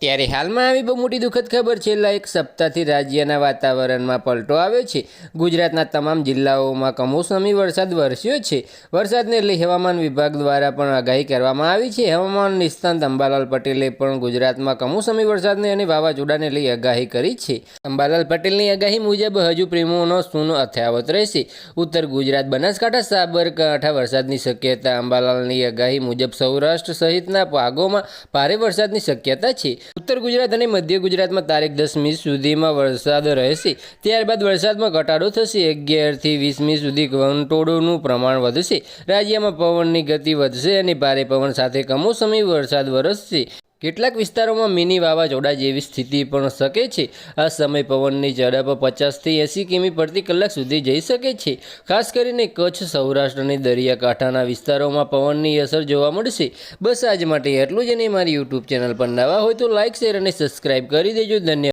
ત્યારે હાલમાં આવી બહુ મોટી દુઃખદ ખબર છેલ્લા એક સપ્તાહથી રાજ્યના વાતાવરણમાં પલટો આવ્યો છે. ગુજરાતના તમામ જિલ્લાઓમાં કમોસમી વરસાદ વરસ્યો છે. વરસાદને લઈ હવામાન વિભાગ દ્વારા પણ આગાહી કરવામાં આવી છે. હવામાન નિષ્ણાંત અંબાલાલ પટેલે પણ ગુજરાતમાં કમોસમી વરસાદને અને વાવાઝોડાને લઈ આગાહી કરી છે. અંબાલાલ પટેલની આગાહી મુજબ હજુ પ્રેમોનો સૂનો અથાવત રહેશે. ઉત્તર ગુજરાત, બનાસકાંઠા, સાબરકાંઠા વરસાદની શક્યતા અંબાલાલની આગાહી મુજબ સૌરાષ્ટ્ર સહિતના ભાગોમાં ભારે વરસાદની શક્યતા છે. ઉત્તર ગુજરાત અને મધ્ય ગુજરાતમાં તારીખ દસમી સુધીમાં વરસાદ રહેશે. ત્યારબાદ વરસાદમાં ઘટાડો થશે. અગિયારથી વીસમી સુધી વંટોળોનું પ્રમાણ વધશે. રાજ્યમાં પવનની ગતિ વધશે અને ભારે પવન સાથે કમોસમી વરસાદ વરસશે. કેટલાક વિસ્તારોમાં મિની વાવાઝોડા જેવી સ્થિતિ પણ શકે છે. આ સમય પવનની ઝડપ પચાસથી એંસી કિમી પ્રતિ કલાક સુધી જઈ શકે છે. ખાસ કરીને કચ્છ, સૌરાષ્ટ્ર અને દરિયાકાંઠાના વિસ્તારોમાં પવનની અસર જોવા મળશે. બસ આજ માટે એટલું જ નહીં મારી યુટ્યુબ ચેનલ પર નવા હોય તો લાઇક શેર અને સબસ્ક્રાઇબ કરી દેજો. ધન્યવાદ.